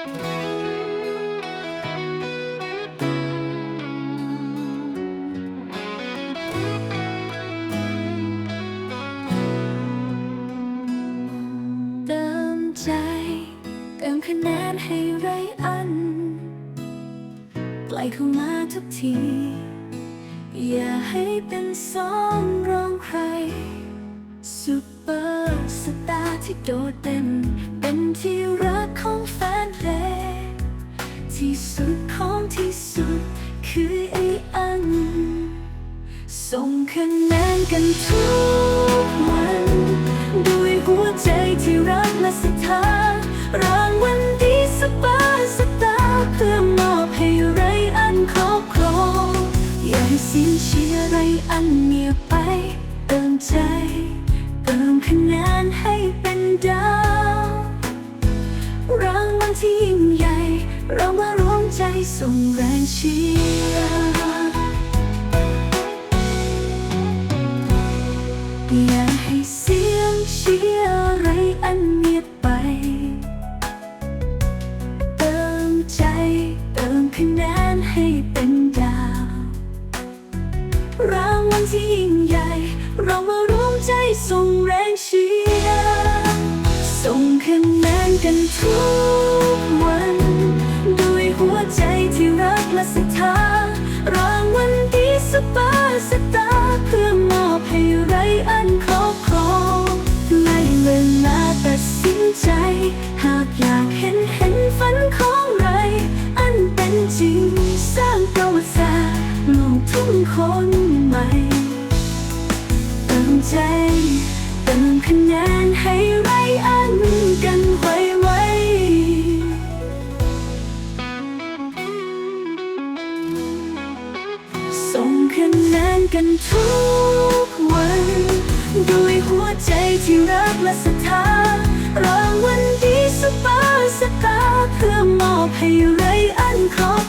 เติมใจ เติมคะแนนให้ไรอันใกล้เข้ามาทุกที อย่าให้เป็นสองรองใครซูเปอร์สตาร์ที่โดดเด่นเป็นที่รักของ อไออัน ส่งคะแนนกันทุกวัน ด้วยหัวใจที่รักและศรัทธารางวัลดีสปาสตาร์เพื่อมอบให้ไรอันครอบครองอย่าให้เสิ้นเชียร์ไรอันเงียบไป เติมใจ เติมคะแนนให้เป็นดาวรางวัลที่ยิ่งใหญ่เรามาร่วมใจ ส่งแรงเชียร์อย่าให้เสียงเชียร์ไรอันเงียบไป เติมใจเติมคะแนนให้เป็นดาว รางวัลที่ยิ่งใหญ่ เรามาร่วมใจส่งแรงเชียร์ส่งคะแนนกันทุก นเห็นฝันของไร อันเป็นจริง สร้างประวัติศาสตร์ลูกทุ่งคนใหม่เติมใจเติมคะแนนให้ไรอันกันไว้ไว้ส่งคะแนนกันทุกวัน ด้วยหัวใจที่รักและศรัทธา มอบให้ไรอันครอ